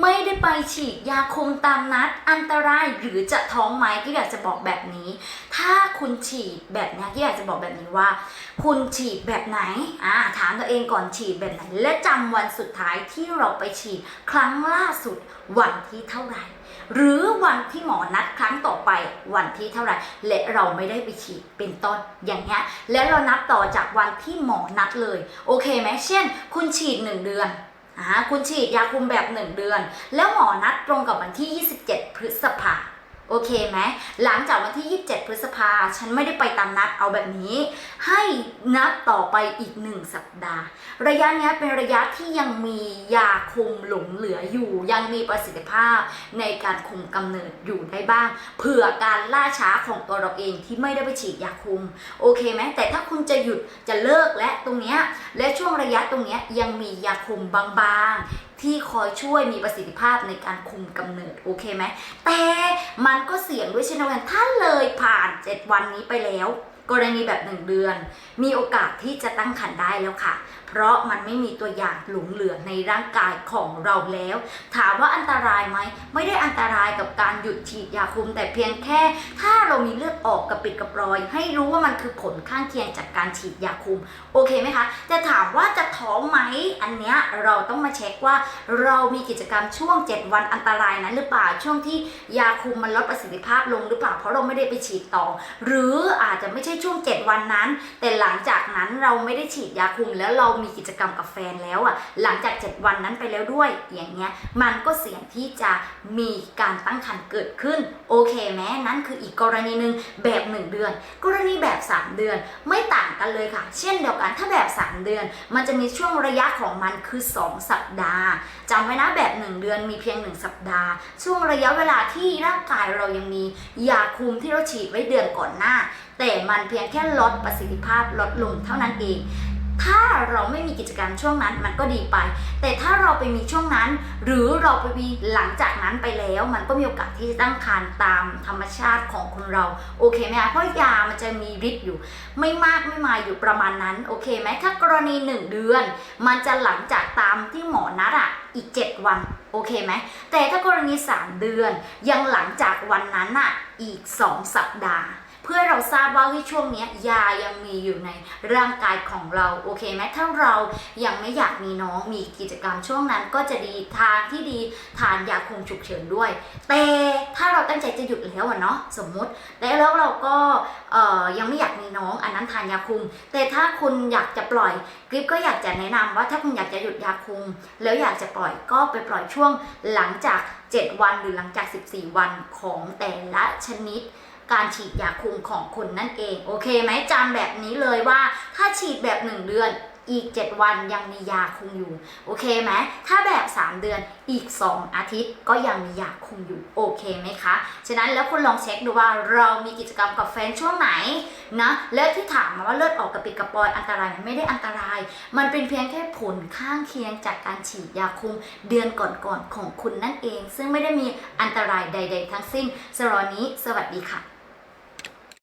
ไม่ได้ไปฉีดยาคุมตามนัดอันตรายหรือจะท้องไหมก็อยากจะบอกแบบนี้ ถ้าคุณฉีดแบบนี้ก็อยากจะบอกแบบนี้ว่า คุณฉีดแบบไหนอ่าถามตัวเองก่อนฉีดแบบไหน และจำวันสุดท้ายที่เราไปฉีดครั้งล่าสุดวันที่เท่าไหร่ หรือวันที่หมอนัดครั้งต่อไปวันที่เท่าไหร่ และเราไม่ได้ไปฉีดเป็นต้นอย่างเงี้ยแล้วเรานับต่อจากวันที่หมอนัดเลย โอเคไหมเช่น คุณฉีด 1 เดือน คุณฉีดยาคุมแบบ 1 เดือน แล้วหมอนัดตรงกับวันที่ 27 พฤษภา โอเคไหมหลังจากวันที่ 27 พฤษภาฉันไม่ได้ไปตามนัดเอาแบบนี้ ให้นับต่อไปอีก1สัปดาห์ ระยะนี้เป็นระยะที่ยังมียาคุมหลงเหลืออยู่ ยังมีประสิทธิภาพในการคุมกำเนิดอยู่ได้บ้าง เผื่อการล่าช้าของตัวเราเองที่ไม่ได้ไปฉีดยาคุม โอเคไหมแต่ถ้าคุณจะหยุดจะเลิกและตรงเนี้ยและช่วงระยะตรงเนี้ยยังมียาคุมบางๆ ที่คอยช่วยมีประสิทธิภาพในการคุมกำเนิดโอเคไหมแต่มันก็เสี่ยงด้วยเช่นเดียวกันถ้าเลยผ่าน 7 วันนี้ไปแล้ว กรณีแบบ1เดือน มีโอกาสที่จะตั้งครรภ์ได้แล้วค่ะ เพราะมันไม่มีตัวอย่างหลงเหลือในร่างกายของเราแล้ว ถามว่าอันตรายไหม ไม่ได้อันตรายกับการหยุดฉีดยาคุม แต่เพียงแค่ถ้าเรามีเลือดออกกระปิดกระปรอย ให้รู้ว่ามันคือผลข้างเคียงจากการฉีดยาคุม โอเคไหมคะแต่ถามว่าจะท้องไหมอันเนี้ยเราต้องมาเช็คว่าเรามีกิจกรรมช่วง 7 วันอันตรายนั้นหรือเปล่าช่วงที่ยาคุมมันลดประสิทธิภาพลงหรือเปล่าเพราะเราไม่ได้ไปฉีดต่อ หรืออาจจะไม่ใช่ช่วง 7 วันนั้น แต่หลังจากนั้นเราไม่ได้ฉีดยาคุมแล้วเรามีกิจกรรมกับแฟนแล้วอะหลังจาก 7 วันนั้นไปแล้วด้วยอย่างเงี้ยมันก็เสี่ยงที่จะมีการตั้งครรภ์เกิดขึ้นโอเคไหมนั่นคืออีกกรณีหนึ่งแบบ 1 เดือน กรณีแบบ 3 เดือนไม่ต่างกันเลยค่ะ เช่นเดียวกันถ้าแบบ 3 เดือน มันจะมีช่วงระยะของมันคือ 2 สัปดาห์จำไว้นะแบบ 1 เดือนมีเพียง 1 สัปดาห์ ช่วงระยะเวลาที่ร่างกายเรายังมียาคุมที่เราฉีดไว้เดือนก่อนหน้า แต่มันเพียงแค่ลดประสิทธิภาพลดลงเท่านั้นเอง ถ้าเราไม่มีกิจกรรมช่วงนั้นมันก็ดีไป แต่ถ้าเราไปมีช่วงนั้น หรือเราไปมีหลังจากนั้นไปแล้ว มันก็มีโอกาสที่จะตั้งครรภ์ตามธรรมชาติของคนเรา โอเคไหมคะเพราะยามันจะมีฤทธิ์อยู่ ไม่มากไม่มาอยู่ประมาณนั้น โอเคไหมถ้ากรณี 1 เดือน มันจะหลังจากตามที่หมอนัดอะอีก 7 วันโอเคไหม แต่ถ้ากรณี 3 เดือนยังหลังจากวันนั้นอะอีก 2 สัปดาห์ เพื่อเราทราบว่าที่ช่วงนี้ยายังมีอยู่ในร่างกายของเราโอเคไหมถ้าเรายังไม่อยากมีน้องมีกิจกรรมช่วงนั้นก็จะดีทางที่ดีทานยาคุมฉุกเฉินด้วย แต่ถ้าเราตั้งใจจะหยุดแล้วอะเนาะสมมุติแต่แล้วเราก็ยังไม่อยากมีน้องอันนั้นทานยาคุม แต่ถ้าคุณอยากจะปล่อยกริฟก็อยากจะแนะนำว่าถ้าคุณอยากจะหยุดยาคุม แล้วอยากจะปล่อยก็ไปปล่อยช่วงหลังจาก 7 วันหรือหลังจาก 14 วันของแต่ละชนิด การฉีดยาคุมของคุณนั่นเอง โอเคไหมจำแบบนี้เลยว่า ถ้าฉีดแบบ 1 เดือนอีก 7 วันยังมียาคุมอยู่ โอเคไหมถ้าแบบ 3 เดือนอีก 2 อาทิตย์ก็ยังมียาคุมอยู่ โอเคไหมคะ ฉะนั้นแล้วคุณลองเช็คดูว่าเรามีกิจกรรมกับแฟนช่วงไหนนะแล้วที่ถามมาว่าเลือดออกกระปิดกระปอยอันตรายไหมไม่ได้อันตราย มันเป็นเพียงแค่ผลข้างเคียงจากการฉีดยาคุมเดือนก่อนๆของคุณนั่นเอง ซึ่งไม่ได้มีอันตรายใด ๆ ทั้งสิ้นสำหรับวันนี้ สวัสดีค่ะ